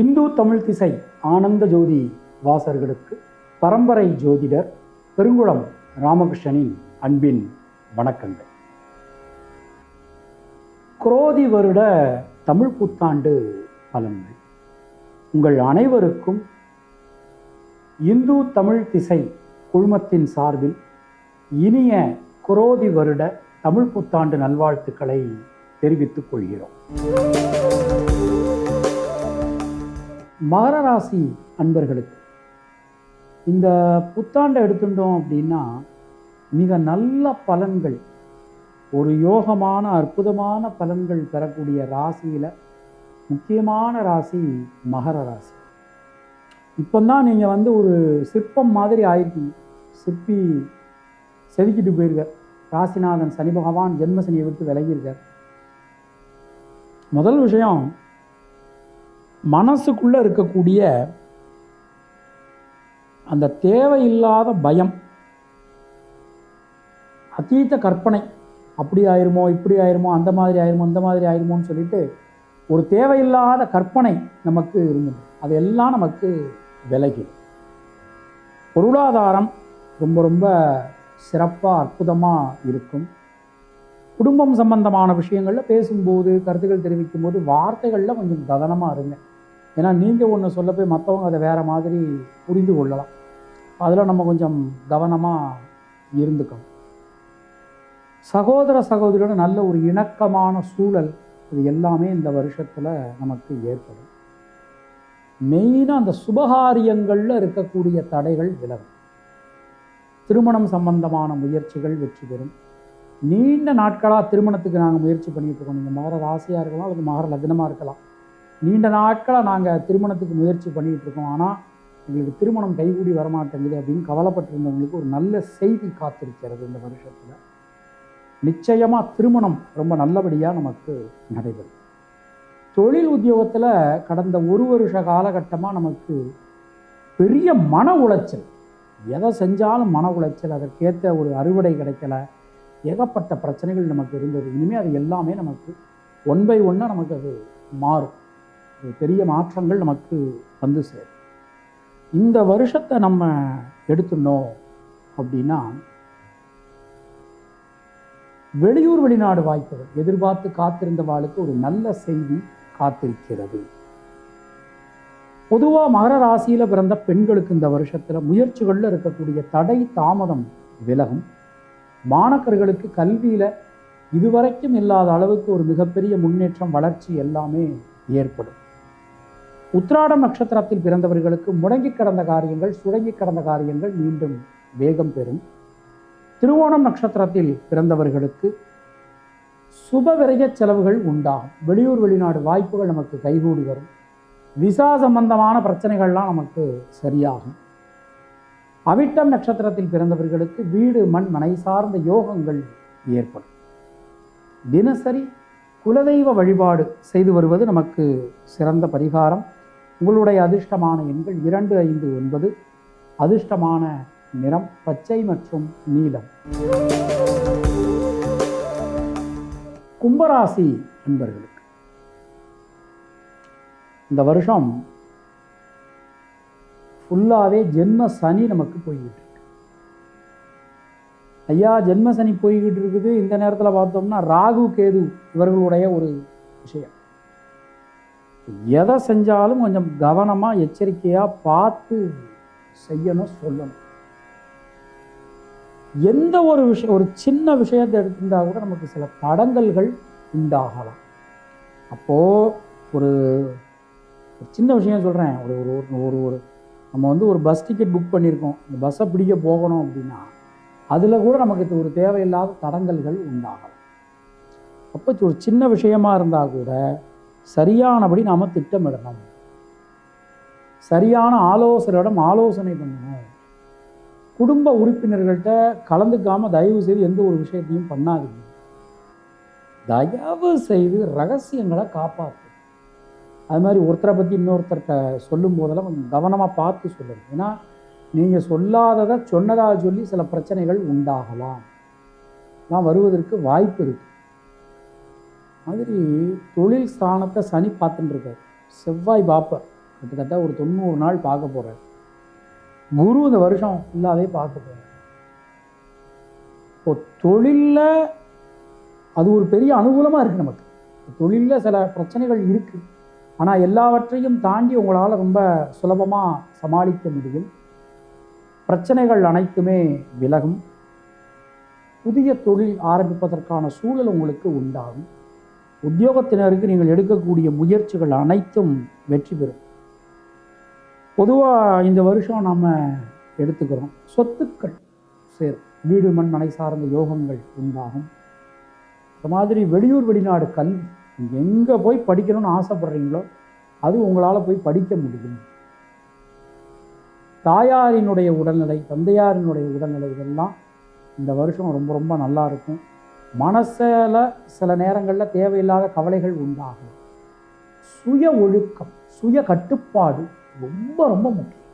இந்து தமிழ் திசை ஆனந்த ஜோதி வாசர்களுக்கு பரம்பரை ஜோதிடர் பெருங்குளம் ராமகிருஷ்ணனின் அன்பின் வணக்கங்கள். குரோதி வருட தமிழ் புத்தாண்டு பலன்கள். உங்கள் அனைவருக்கும் இந்து தமிழ் திசை குழுமத்தின் சார்பில் இனிய குரோதி வருட தமிழ் புத்தாண்டு நல்வாழ்த்துக்களை தெரிவித்துக் கொள்கிறோம். மகர ராசி அன்பர்களுக்கு இந்த புத்தாண்டை எடுத்துட்டோம் அப்படின்னா மிக நல்ல பலன்கள் ஒரு யோகமான அற்புதமான பலன்கள் பெறக்கூடிய ராசியில் முக்கியமான ராசி மகர ராசி. இப்போ தான் நீங்கள் வந்து ஒரு சிற்பம் மாதிரி ஆயிருக்கீங்க. சிற்பி செதுக்கிட்டு போயிருக்கார். ராசிநாதன் சனி பகவான் ஜென்ம சனியை விட்டு விலகியிருக்கார் முதல் விஷயம் மனசுக்குள்ளே இருக்கக்கூடிய அந்த தேவையில்லாத பயம் அத்தீத்த கற்பனை அப்படி ஆயிருமோ இப்படி ஆயிருமோ அந்த மாதிரி ஆயிருமோ இந்த மாதிரி ஆயிருமோன்னு சொல்லிட்டு ஒரு தேவையில்லாத கற்பனை நமக்கு இருந்தது. அதெல்லாம் நமக்கு விலகி பொருளாதாரம் ரொம்ப ரொம்ப சிறப்பாக அற்புதமாக இருக்கும். குடும்பம் சம்பந்தமான விஷயங்களில் பேசும்போது கருத்துக்கள் தெரிவிக்கும் போது வார்த்தைகளில் கொஞ்சம் கவனமாக இருங்க. ஏன்னா நீங்கள் ஒன்று சொல்ல போய் மற்றவங்க அதை வேறு மாதிரி புரிந்து கொள்ளலாம். அதில் நம்ம கொஞ்சம் கவனமாக இருந்துக்கணும். சகோதர சகோதரியோட நல்ல ஒரு இணக்கமான சூழல் இது எல்லாமே இந்த வருஷத்தில் நமக்கு ஏற்படும். மெயினாக அந்த சுபகாரியங்களில் இருக்கக்கூடிய தடைகள் விலகும். திருமணம் சம்பந்தமான முயற்சிகள் வெற்றி பெறும். நீண்ட நாட்களாக திருமணத்துக்கு நாங்கள் முயற்சி பண்ணிகிட்டு இருக்கோம். நீங்கள் மகர ராசியாக இருக்கலாம் அல்லது மகர லக்னமாக இருக்கலாம். நீண்ட நாட்களாக நாங்கள் திருமணத்துக்கு முயற்சி பண்ணிகிட்டு இருக்கோம். ஆனால் எங்களுக்கு திருமணம் கைகூடி வரமாட்டேங்குது அப்படின்னு கவலைப்பட்டிருந்தவங்களுக்கு ஒரு நல்ல செய்தி காத்திருக்கிறது இந்த வருஷத்தில். நிச்சயமாக திருமணம் ரொம்ப நல்லபடியாக நமக்கு நடைபெறும். தொழில் உத்தியோகத்தில் கடந்த ஒரு வருஷ காலகட்டமாக நமக்கு பெரிய மன உளைச்சல். எதை செஞ்சாலும் மன உளைச்சல் அதற்கேற்ற ஒரு அறுவடை கிடைக்கல. ஏகப்பட்ட பிரச்சனைகள் நமக்கு இருந்தது. இனிமேல் அது எல்லாமே நமக்கு ஒன் பை ஒன்னாக நமக்கு அது மாறும். பெரிய மாற்றங்கள் நமக்கு வந்து சேரும். இந்த வருஷத்தை நம்ம எடுத்துனோம் அப்படின்னா வெளியூர் வெளிநாடு வாய்ப்புகள் எதிர்பார்த்து காத்திருந்த வாளுக்கு ஒரு நல்ல செய்தி காத்திருக்கிறது. பொதுவாக மகர ராசியில் பிறந்த பெண்களுக்கு இந்த வருஷத்தில் முயற்சிகளில் இருக்கக்கூடிய தடை தாமதம் விலகும். மாணக்கர்களுக்கு கல்வியில் இதுவரைக்கும் இல்லாத அளவுக்கு ஒரு மிகப்பெரிய முன்னேற்றம் வளர்ச்சி எல்லாமே ஏற்படும். உத்ராடம் நட்சத்திரத்தில் பிறந்தவர்களுக்கு முடங்கி கிடந்த காரியங்கள் சுடங்கி கிடந்த காரியங்கள் மீண்டும் வேகம் பெறும். திருவோணம் நட்சத்திரத்தில் பிறந்தவர்களுக்கு சுப விரய செலவுகள் உண்டாகும். வெளியூர் வெளிநாடு வாய்ப்புகள் நமக்கு கைகூடி வரும். விசா சம்பந்தமான பிரச்சனைகள்லாம் நமக்கு சரியாகும். அவிட்டம் நட்சத்திரத்தில் பிறந்தவர்களுக்கு வீடு மண் மனை சார்ந்த யோகங்கள் ஏற்படும். தினசரி குலதெய்வ வழிபாடு செய்து வருவது நமக்கு சிறந்த பரிகாரம். உங்களுடைய அதிர்ஷ்டமான எண்கள் இரண்டு ஐந்து ஒன்பது. அதிர்ஷ்டமான நிறம் பச்சை மற்றும் நீலம். கும்பராசி என்பர்களுக்கு இந்த வருஷம் ஃபுல்லாகவே ஜென்ம சனி நமக்கு போய்கிட்டு இருக்கு. ஐயா ஜென்ம சனி போய்கிட்டு இருக்குது. இந்த நேரத்தில் பார்த்தோம்னா ராகு கேது இவர்களுடைய ஒரு விஷயம். எதை செஞ்சாலும் கொஞ்சம் கவனமாக எச்சரிக்கையாக பார்த்து செய்யணும் சொல்லணும். எந்த ஒரு விஷயம் ஒரு சின்ன விஷயத்தை எடுத்திருந்தால் கூட நமக்கு சில தடங்கல்கள் உண்டாகலாம். அப்போது ஒரு ஒரு சின்ன விஷயம் சொல்கிறேன் ஒரு ஒரு ஒரு- ஒரு ஒரு நம்ம வந்து ஒரு பஸ் டிக்கெட் புக் பண்ணியிருக்கோம். இந்த பஸ்ஸை பிடிக்க போகணும் அப்படின்னா அதில் கூட நமக்கு ஒரு தேவையில்லாத தடங்கல்கள் உண்டாகலாம். அப்போ ஒரு சின்ன விஷயமா இருந்தால் கூட சரியானபடி நாம் திட்டமிடணும். சரியான ஆலோசனையிடம் ஆலோசனை பண்ணணும். குடும்ப உறுப்பினர்கள்ட்ட கலந்துக்காமல் தயவு செய்து எந்த ஒரு விஷயத்தையும் பண்ணாதீங்க. தயவு செய்து ரகசியங்களை காப்பாற்று அது மாதிரி ஒருத்தரை பற்றி இன்னொருத்தர்கிட்ட சொல்லும் போதெல்லாம் கொஞ்சம் கவனமாக பார்த்து சொல்லணும் ஏன்னா நீங்கள் சொல்லாததை சொன்னதாக சொல்லி சில பிரச்சனைகள் உண்டாகலாம். நான் வருவதற்கு வாய்ப்பு இருக்குது மாதிரி தொழில் ஸ்தானத்தை சனி பார்த்துட்டுருக்காரு. செவ்வாய் பாப்பர் கிட்டத்தட்ட ஒரு தொண்ணூறு நாள் பார்க்க போகிறார் குரு இந்த வருஷம் ஃபுல்லாகவே பார்க்க போகிறார் இப்போ தொழிலில் அது ஒரு பெரிய அனுகூலமாக இருக்குது நமக்கு. தொழிலில் சில பிரச்சனைகள் இருக்குது ஆனால் எல்லாவற்றையும் தாண்டி உங்களால் ரொம்ப சுலபமாக சமாளிக்க முடியும். பிரச்சனைகள் அனைத்துமே விலகும். புதிய தொழில் ஆரம்பிப்பதற்கான சூழல் உங்களுக்கு உண்டாகும். உத்தியோகத்தினருக்கு நீங்கள் எடுக்கக்கூடிய முயற்சிகள் அனைத்தும் வெற்றி பெறும். பொதுவாக இந்த வருஷம் நாம் எடுத்துக்கிறோம். சொத்துக்கள் சேரும். வீடு மண் மனை சார்ந்த யோகங்கள் உண்டாகும். இந்த மாதிரி வெளியூர் வெளிநாடு கல்வி நீங்கள் எங்கே போய் படிக்கணும்னு ஆசைப்படுறீங்களோ அது உங்களால் போய் படிக்க முடியும். தாயாரினுடைய உடல்நிலை தந்தையாரினுடைய உடல்நிலை இதெல்லாம் இந்த வருஷம் ரொம்ப ரொம்ப நல்லா இருக்கும். மனசில் சில நேரங்களில் தேவையில்லாத கவலைகள் உண்டாகும். சுய ஒழுக்கம் சுய கட்டுப்பாடு ரொம்ப ரொம்ப முக்கியம்.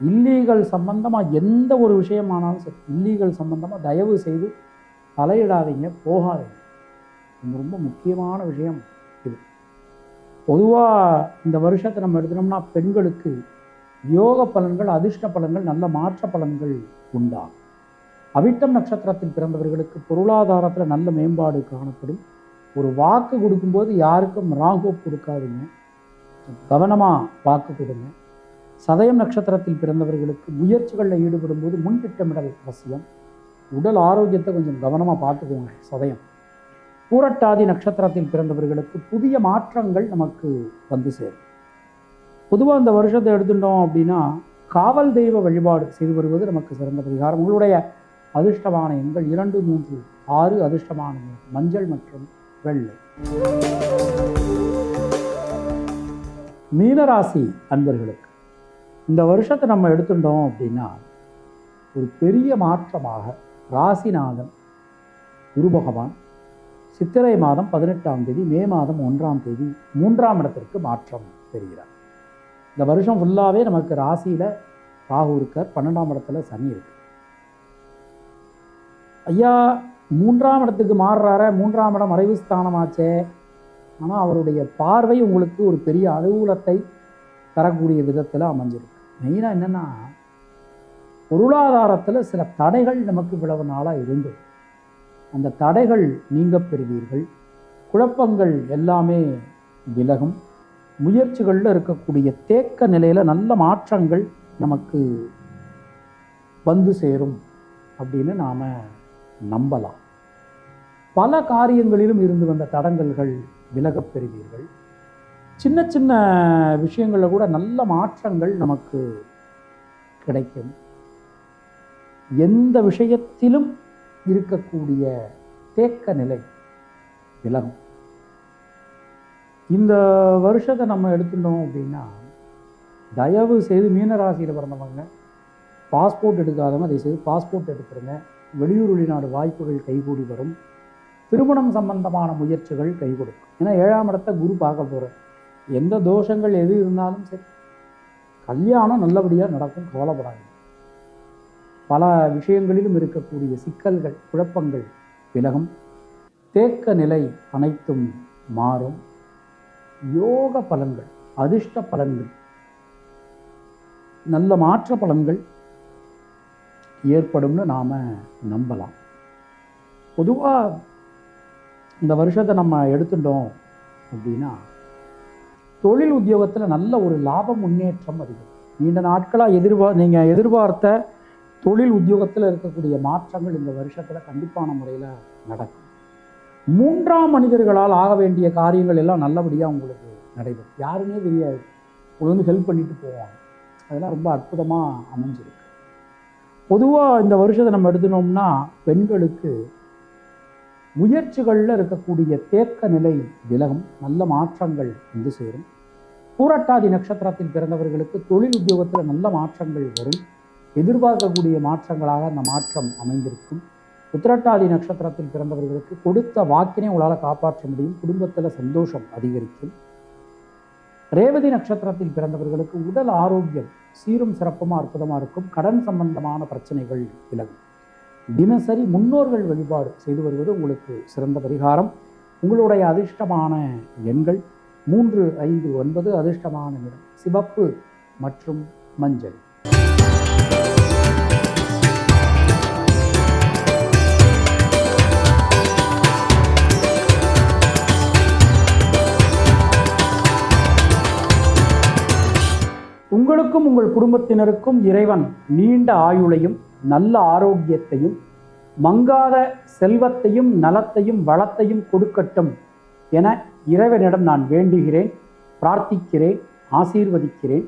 இல்லீகல் சம்பந்தமாக எந்த ஒரு விஷயமானாலும் சரி இல்லீகல் சம்பந்தமாக தயவு செய்து தலையிடாதீங்க போகாதீங்க. இது ரொம்ப முக்கியமான விஷயம் இது. பொதுவாக இந்த வருஷத்தை நம்ம எடுத்துனோம்னா பெண்களுக்கு யோக பலன்கள் அதிர்ஷ்ட பலன்கள் நல்ல மாற்ற பலன்கள் உண்டாகும். அவிட்டம் நட்சத்திரத்தில் பிறந்தவர்களுக்கு பொருளாதாரத்தில் நல்ல மேம்பாடு காணப்படும். ஒரு வாக்கு கொடுக்கும்போது யாருக்கும் ராங்கோப் கொடுக்காதீங்க. கவனமாக வாக்கு கொடுங்க. சதயம் நட்சத்திரத்தில் பிறந்தவர்களுக்கு முயற்சிகளில் ஈடுபடும் போது முன் திட்டமிடல் அவசியம். உடல் ஆரோக்கியத்தை கொஞ்சம் கவனமாக பார்த்துக்கோங்க சதயம். பூரட்டாதி நட்சத்திரத்தில் பிறந்தவர்களுக்கு புதிய மாற்றங்கள் நமக்கு வந்து சேரும். பொதுவாக இந்த வருஷத்தை எடுத்துட்டோம் அப்படின்னா காவல் தெய்வ வழிபாடு செய்து வருவது நமக்கு சிறந்த பரிகாரம். உங்களுடைய அதிர்ஷ்டமான எண்கள் இரண்டு மூன்று ஆறு அதிர்ஷ்டமான எண் மஞ்சள் மற்றும் வெள்ளை. மீனராசி அன்பர்களுக்கு இந்த வருஷத்தை நம்ம எடுத்துட்டோம் அப்படின்னா ஒரு பெரிய மாற்றமாக ராசிநாதன் குரு பகவான் சித்திரை மாதம் பதினெட்டாம் தேதி மே மாதம் ஒன்றாம் தேதி மூன்றாம் இடத்திற்கு மாற்றம் தெரிகிறார் இந்த வருஷம் ஃபுல்லாகவே நமக்கு ராசியில் ராகு இருக்கார் பன்னெண்டாம் இடத்துல சனி இருக்கு ஐயா மூன்றாம் இடத்துக்கு மாறுறார மூன்றாம் இடம் மறைவு ஸ்தானமாச்சே. ஆனால் அவருடைய பார்வை உங்களுக்கு ஒரு பெரிய அலுவலத்தை தரக்கூடிய விதத்தில் அமைஞ்சிருக்கு. மெயினாக என்னென்னா பொருளாதாரத்தில் சில தடைகள் நமக்கு இவ்வளவு நாளாக இருந்தது. அந்த தடைகள் நீங்க பெறுவீர்கள். குழப்பங்கள் எல்லாமே விலகும். முயற்சிகளில் இருக்கக்கூடிய தேக்க நிலையில் நல்ல மாற்றங்கள் நமக்கு வந்து சேரும் அப்படின்னு நாம் நம்பலாம். பல காரியங்களிலும் இருந்து வந்த தடங்கல்கள் விலகப் பெறுவீர்கள். சின்ன சின்ன விஷயங்களில் கூட நல்ல மாற்றங்கள் நமக்கு கிடைக்கும். எந்த விஷயத்திலும் இருக்கக்கூடிய தேக்க நிலை விலகும். இந்த வருஷத்தை நம்ம எடுத்துட்டோம் அப்படின்னா தயவு செய்து மீனராசியில் பிறந்தவங்க பாஸ்போர்ட் எடுக்காதவங்க அதை செய்து பாஸ்போர்ட் எடுத்துருங்க. வெளியூர் வெளிநாடு வாய்ப்புகள் கைகூடி வரும். திருமணம் சம்பந்தமான முயற்சிகள் கை கொடுக்கும் ஏன்னா ஏழாம் இடத்த குரு பார்க்க போகிற எந்த தோஷங்கள் எது இருந்தாலும் சரி. கல்யாணம் நல்லபடியாக நடக்கும் கவலைப்படாது பல விஷயங்களிலும் இருக்கக்கூடிய சிக்கல்கள் குழப்பங்கள் விலகும். தேக்க நிலை அனைத்தும் மாறும். யோக பலன்கள் அதிர்ஷ்ட பலன்கள் நல்ல மாற்ற பலன்கள் ஏற்படும்னு நாம் நம்பலாம். பொதுவாக இந்த வருஷத்தை நம்ம எடுத்துட்டோம் அப்படின்னா தொழில் உத்தியோகத்தில் நல்ல ஒரு லாப முன்னேற்றம் அதிகம். நீண்ட நாட்களாக எதிர்பார் நீங்கள் எதிர்பார்த்த தொழில் உத்தியோகத்தில் இருக்கக்கூடிய மாற்றங்கள் இந்த வருஷத்தில் கண்டிப்பான முறையில் நடக்கும். மூன்றாம் மனிதர்களால் ஆக வேண்டிய காரியங்கள் எல்லாம் நல்லபடியாக உங்களுக்கு நடைபெறும். யாருமே தெரியாது. உங்களுக்கு வந்து ஹெல்ப் பண்ணிட்டு போவாங்க. அதெல்லாம் ரொம்ப அற்புதமாக அமைஞ்சிருக்கு. பொதுவாக இந்த வருஷத்தை நம்ம எடுத்துனோம்னா பெண்களுக்கு முயற்சிகளில் இருக்கக்கூடிய தேக்க நிலை விலகும் நல்ல மாற்றங்கள் வந்து சேரும். பூரட்டாதி நட்சத்திரத்தில் பிறந்தவர்களுக்கு தொழில் உத்தியோகத்தில் நல்ல மாற்றங்கள் வரும். எதிர்பார்க்கக்கூடிய மாற்றங்களாக அந்த மாற்றம் அமைந்திருக்கும். உத்திரட்டாதி நட்சத்திரத்தில் பிறந்தவர்களுக்கு கொடுத்த வாக்கினை உங்களால் காப்பாற்ற முடியும். குடும்பத்தில் சந்தோஷம் அதிகரிக்கும். ரேவதி நட்சத்திரத்தில் பிறந்தவர்களுக்கு உடல் ஆரோக்கியம் சீரும் சிறப்புமாக அற்புதமாக இருக்கும். கடன் சம்பந்தமான பிரச்சனைகள் விலகும். தினசரி முன்னோர்கள் வழிபாடு செய்து வருவது உங்களுக்கு சிறந்த பரிகாரம். உங்களுடைய அதிர்ஷ்டமான எண்கள் மூன்று ஐந்து ஒன்பது அதிர்ஷ்டமான நிறம் சிவப்பு மற்றும் மஞ்சள். உங்களுக்கும் உங்கள் குடும்பத்தினருக்கும் இறைவன் நீண்ட ஆயுளையும் நல்ல ஆரோக்கியத்தையும் மங்காத செல்வத்தையும் நலத்தையும் வளத்தையும் கொடுக்கட்டும் என இறைவனிடம் நான் வேண்டுகிறேன் பிரார்த்திக்கிறேன் ஆசீர்வதிக்கிறேன்.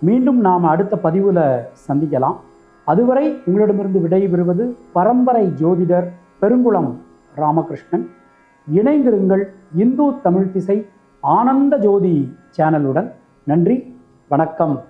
மீண்டும் நாம் அடுத்த பதிவில் சந்திக்கலாம். அதுவரை உங்களிடமிருந்து விடைபெறுவது பரம்பரை ஜோதிடர் பெருங்குளம் ராமகிருஷ்ணன். இணைந்திருங்கள் இந்து தமிழ் திசை ஆனந்த ஜோதி சேனலுடன். நன்றி வணக்கம்.